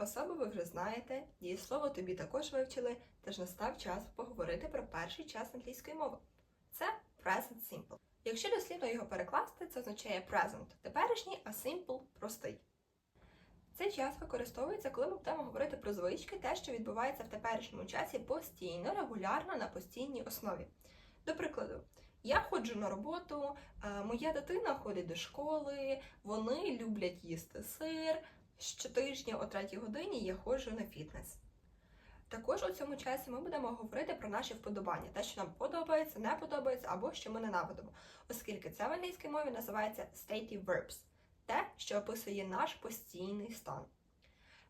Особу ви вже знаєте, дієслово тобі також вивчили, тож настав час поговорити про перший час англійської мови. Це present simple. Якщо дослівно його перекласти, це означає present теперішній, а simple простий. Цей час використовується, коли ми будемо говорити про звички, те, що відбувається в теперішньому часі постійно, регулярно на постійній основі. До прикладу, я ходжу на роботу, моя дитина ходить до школи, вони люблять їсти сир. Щотижня о 3 годині я ходжу на фітнес. Також у цьому часі ми будемо говорити про наші вподобання, те, що нам подобається, не подобається або що ми ненавидимо, оскільки це в англійській мові називається stative verbs те, що описує наш постійний стан.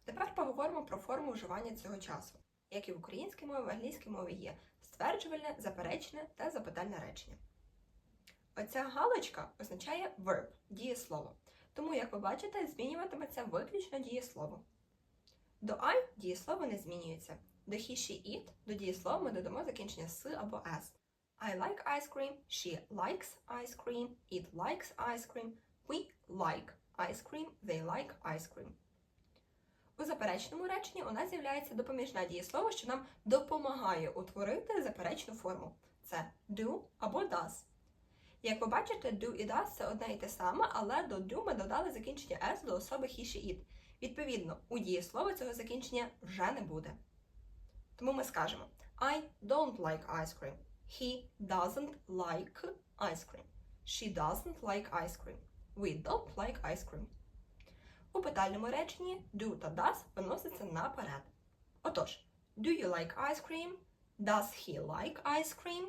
Тепер поговоримо про форму вживання цього часу. Як і в українській мові, в англійській мові є стверджувальне, заперечне та запитальне речення. Оця галочка означає verb, дієслово. Тому, як ви бачите, змінюватиметься виключно дієслово. До I дієслово не змінюється. До he, she, it до дієслова ми додамо закінчення с або s. I like ice cream, she likes ice cream, it likes ice cream, we like ice cream, they like ice cream. У заперечному реченні у нас з'являється допоміжне дієслово, що нам допомагає утворити заперечну форму. Це do або does. Як ви бачите, do і does це одне і те саме, але до do ми додали закінчення s до особи he, she, it. Відповідно, у дієслова цього закінчення вже не буде. Тому ми скажемо I don't like ice cream. He doesn't like ice cream. She doesn't like ice cream. We don't like ice cream. У питальному реченні do та does виносяться наперед. Отож, do you like ice cream? Does he like ice cream?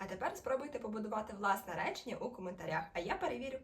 А тепер спробуйте побудувати власне речення у коментарях, а я перевірю.